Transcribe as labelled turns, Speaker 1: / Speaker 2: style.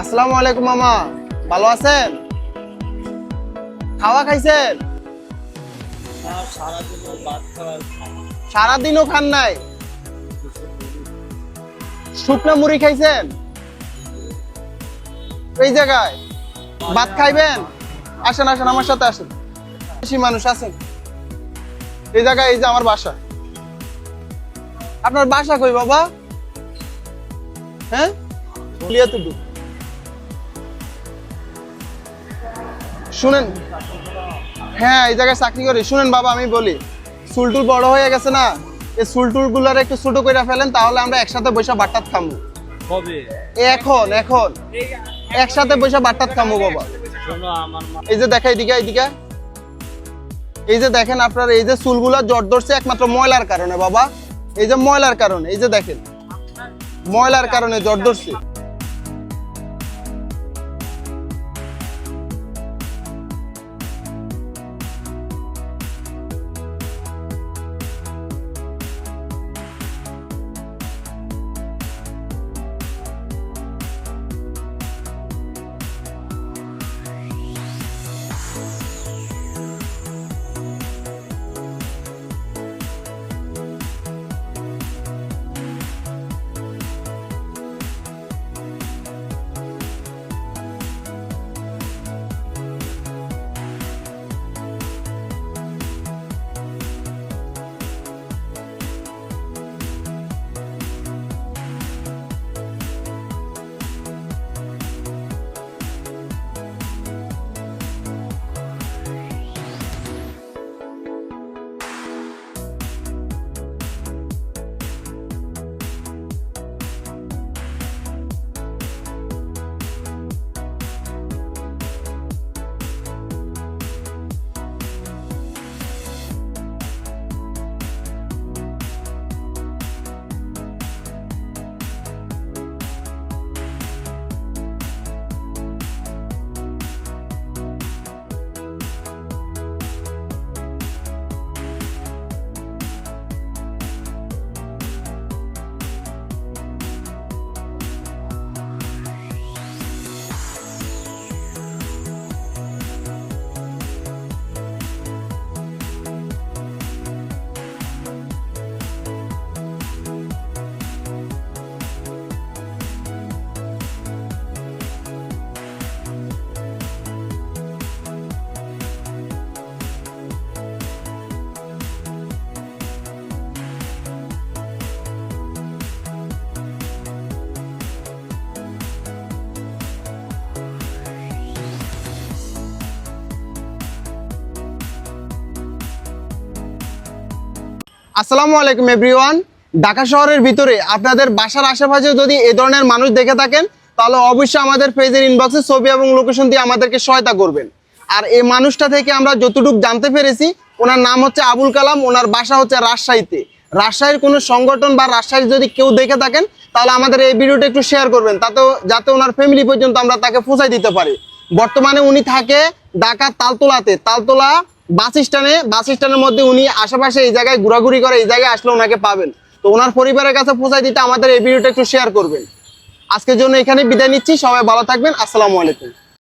Speaker 1: আসসালামু আলাইকুম মামা। ভালো আছেন? খাওয়া খাইছেন? সারাদিনও খান নাই? শুকনো মুড়ি খাইছেন? এই জায়গায়? ভাত খাইবেন? আসেন আসেন আমার সাথে আসেন। বেশি মানুষ আছেন। এই জায়গায় এই যে আমার বাসা। আপনার বাসা কই বাবা? হ্যাঁ? বলিয়া লিয়াতুডু শুনেন। হ্যাঁ এই জায়গায় চাকরি করি। শুনেন বাবা আমি বলি চুলটুল বড় হয়ে গেছে না? এই চুলটুলগুলার একটু ছোট করে ফেলেন তাহলে আমরা একসাথে বসে বাট্টাত খামু। এখন এখন। একসাথে বসে বাট্টাত খামু বাবা। এই যে দেখা এদিকে এদিকে। এই যে দেখেন আপনার এই যে চুলগুলা জট ধরছে একমাত্র ময়লার কারণে বাবা। এই যে ময়লার কারণে এই যে দেখেন। ময়লার কারণে জট ধরছে। আসসালামু আলাইকুম এভরিওয়ান ঢাকা শহরের ভিতরে আপনাদের বাসার আশেপাশে যদি এ ধরনের মানুষ দেখে থাকেন, তাহলে অবশ্যই আমাদের পেজের ইনবক্সে ছবি এবং লোকেশন দিয়ে আমাদেরকে সহায়তা করবেন। আর এই মানুষটা থেকে আমরা যতটুকু জানতে পেরেছি, ওনার নাম হচ্ছে আবুল কালাম, ওনার বাসা হচ্ছে রাজশাহীতে। রাজশাহীর কোনো সংগঠন বা রাজশাহীর যদি কেউ দেখে থাকেন, তাহলে আমাদের এই ভিডিওটা একটু শেয়ার করবেন তাতে যাতে ওনার ফ্যামিলি পর্যন্ত আমরা তাকে পৌঁছাই দিতে পারি। বর্তমানে উনি থাকে ঢাকার তালতোলাতে, তালতলা বাস স্ট্যান্ডে, বাস স্ট্যান্ডের মধ্যে উনি আশেপাশে এই জায়গায় ঘোরাঘুরি করে এই জায়গায় আসলে ওনাকে পাবেন। তো ওনার পরিবারের কাছে পৌঁছায় দিতে আমাদের এই ভিডিওটা একটু শেয়ার করবেন। আজকের জন্য এখানে বিদায় নিচ্ছি, সবাই ভালো থাকবেন, আসসালামু আলাইকুম।